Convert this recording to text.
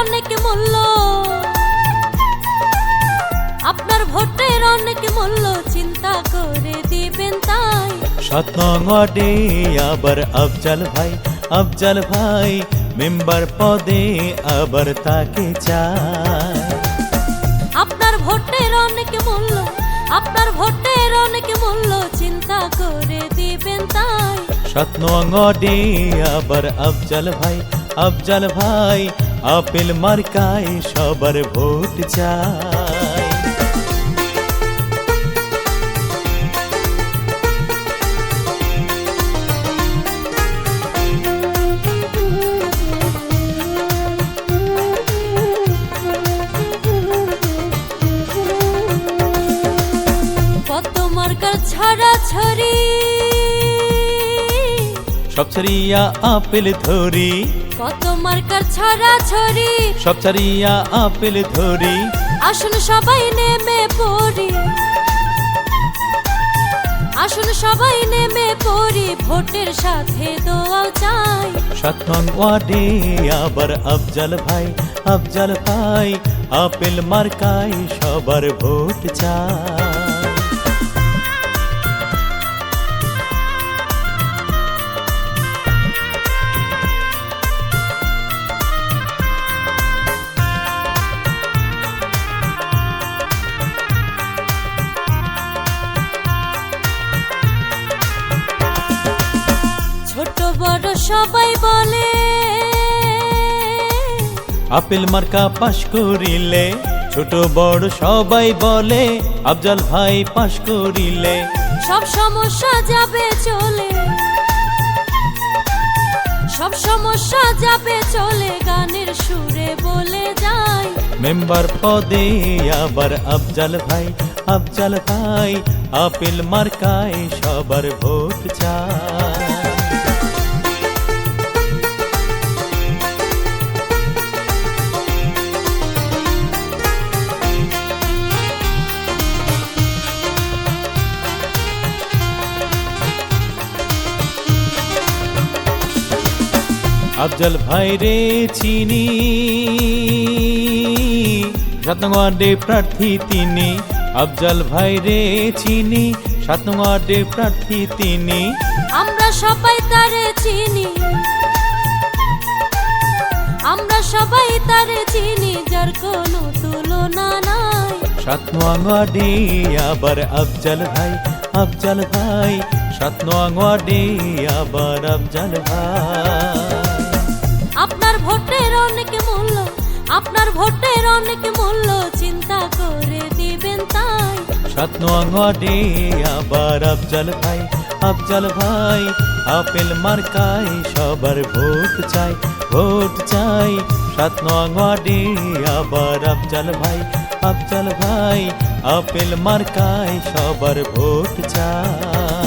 অনেক মূল্য। আপনার ভোটের অনেক মূল্য চিন্তা করে দিবেন তাই। সাত নং আবার আফজাল ভাই আফজাল ভাই মেম্বার পদে আবার তাকে চায় আপনার ভোটের অনেক মূল্য আপনার ভোটের অনেক মূল্য চিন্তা করে দিবেন তাই। সাত নং আবার আফজাল ভাই আফজাল ভাই আপেল মার্কায় সবার ভোট মার্কার ছাড়া ছড়ি? সব ছাড়িয়া আপেল ধরি কত মার্কার ছাড়া ছড়ি সব ছাড়িয়া আপেল ধরি। আসুন সবাই নেমে পড়ি। আসুন সবাই নেমে পড়ি ভোটের সাথে দোয়াও চাই। সাত নং ওয়ার্ডে আবার আফজাল ভাই আফজাল ভাই আপেল মার্কায় সবার ভোট চায় সবাই বলে আপেল মার্কা পাশ করিলে ছোট বড় সবাই বলে আফজাল ভাই পাশ করিলে। সব সমস্যা যাবে চলে সব সমস্যা যাবে চলে গানের সুরে বলে যাই। মেম্বার পদে আবার আফজাল ভাই আফজাল ভাই আপেল মার্কায় সবার ভোট চায় আফজল ভাই রে চিনি। সাত ওয়ার্ডে প্রার্থী তিনি। আফজল ভাই রে চিনি। সাত ওয়ার্ডে প্রার্থী তিনি। আমরা সবাই তারে চিনি। আমরা সবাই তারে চিনি যার কোনো তুলনা নাই। সাত ওয়ার্ডে আবার আফজল ভাই আফজল ভাই। সাত ওয়ার্ডে আবার আফজল ভাই। ভোটের অনেক মূল্য, আপনার ভোটের অনেক মূল্য চিন্তা করে দিবেন তাই। সাত নং আবার আফজল ভাই আফজল ভাই আপেল মার্কায় সবার ভোট চাই ভোট চাই। সাত নং ওয়ার্ডে আবার আফজল ভাই আফজল ভাই আপেল মার্কায় সবার ভোট চাই।